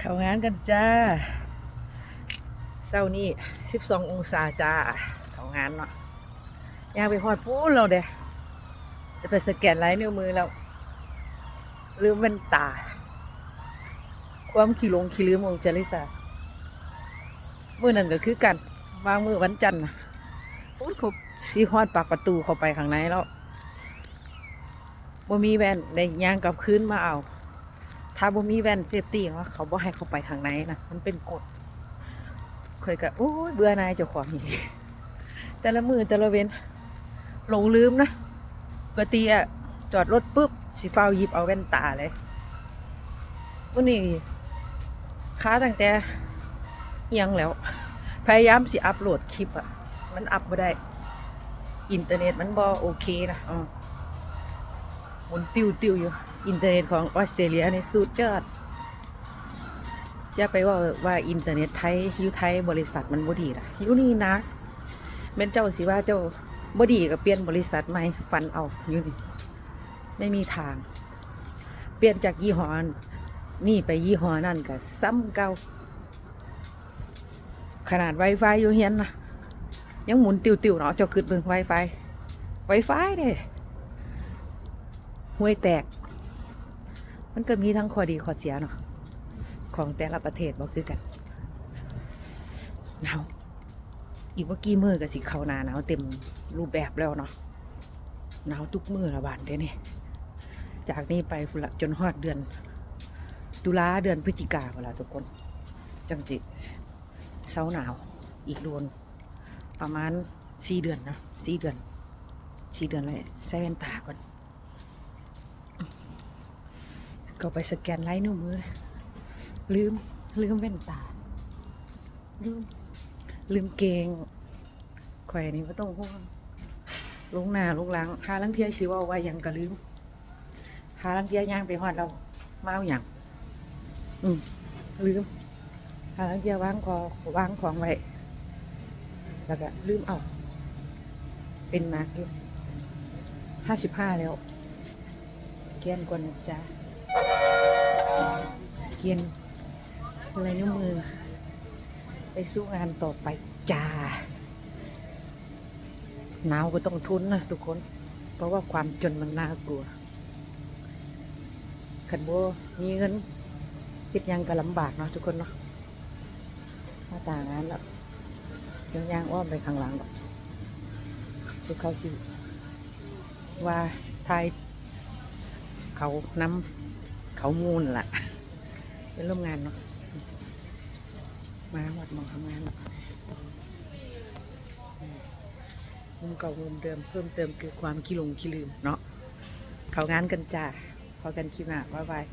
เข้างานกันจ้าเช้านี้12องศาจ้าเข้างานเนาะอยากไปฮอดพูนเราเด้จะไปสแกนลายนิ้วมือแล้วลืมแว่นตา ความขี้หลงขี้ลืมองจริสามื่อนั้นก็คือกันวางมือวันจันทร์พูดครบสีฮอดปากประตูเข้าไปข้างในแล้วบ่มีแว่นได้ย่างกลับคืนมาเอา ถ้าบ่มีแว่นเซฟตี้เนาะเขาบ่ให้เขาไปทางในนะมันเป็นกฎเคยก็โอ้ยเบื่อนายเจ้าของอีกแต่ละมือแต่ละเว้นหลงลืมนะปกติอะจอดรถปุ๊บสิฟ้าหยิบเอาแว่นตาเลยวันนี้ค้าตั้งแต่เอียงแล้ว พยายามสิอัพโหลดคลิปอะมันอัพไม่ได้ อินเทอร์เน็ตมันบ่โอเคนะอืม หมุนติวติวอยู่ อินเทอร์เน็ตของออสเตรเลียในสุดยอดอย่าไปว่าว่าอินเทอร์เน็ตไทยอยู่ไทยบริษัทมันบ่ดีนะอยู่นี่นะแม่นเจ้าสิว่าเจ้าบ่ดีก็เปลี่ยนบริษัทใหม่ฟันเอาอยู่นี่ไม่มีทาง เปลี่ยนจากยี่ห้อนี่ไปยี่ห้อนั่นก็ซ้ำเก่าขนาด Wi-Fi อยู่เฮียนนะยังหมุนติวๆเนาะเจ้าคิดเบิ่ง Wi-Fi Wi-Fi เด้ ห่วยแตก มันก็มีทั้งข้อดีข้อเสียเนาะของแต่ละประเทศบ่คือกันหนาวอีกว่ากี่มือกับสิเขานาหนาวเต็มรูปแบบแล้วเนาะหนาวทุกมือละบานเด้เนี่ยจากนี้ไปพุ่นละจนฮอดเดือน ตุลาเดือนพฤศจิกาเวลาทุกคน จังจิเศร้าหนาวอีกโดนประมาณสี่เดือนนะสี่เดือนสี่เดือนเลยใส่แว่นตาก่อน ก็ไปสแกนไลน์นิ้วมือ ลืม ลืมแว่นตา ลืม ลืมเกงแข่อยนี่ก็ต้องห่วงลงหน้าลงหลังหาลังเทียชิเว่าไว้ยังก็ลืมหาลังเทียย่างไปฮอดเรามาเอาอย่างอืมลืมหาลังเทียวางคอวางของไว้ แล้วก็ลืมเอา เป็นมากอยู่ห้าสิบห้าแล้วแกนก่อนนะจ๊ะ สแกนอะไรนิ้วมือ ไปสู้งานต่อไปจ้าหนาวก็ต้องทุนนะทุกคน เพราะว่าความจนมันน่ากลัวขันโบมีเงินคิดยังก็ลำบากเนาะทุกคนเนาะมาต่างงานแล้วยังยางอ้อมไปข้างหลังหรอกทุกเขาสิว่าไทยเขานำ เขามูลล่ะ เป็นร่วมงานเนาะมาวัดมองทำงานเนาะมุมเก่ามุมเดิมเพิ่มเติมคือความขี้ลงขี้ลืมเนาะเขางานกันจ้าพอกันคลิปหน้าบ๊ายบาย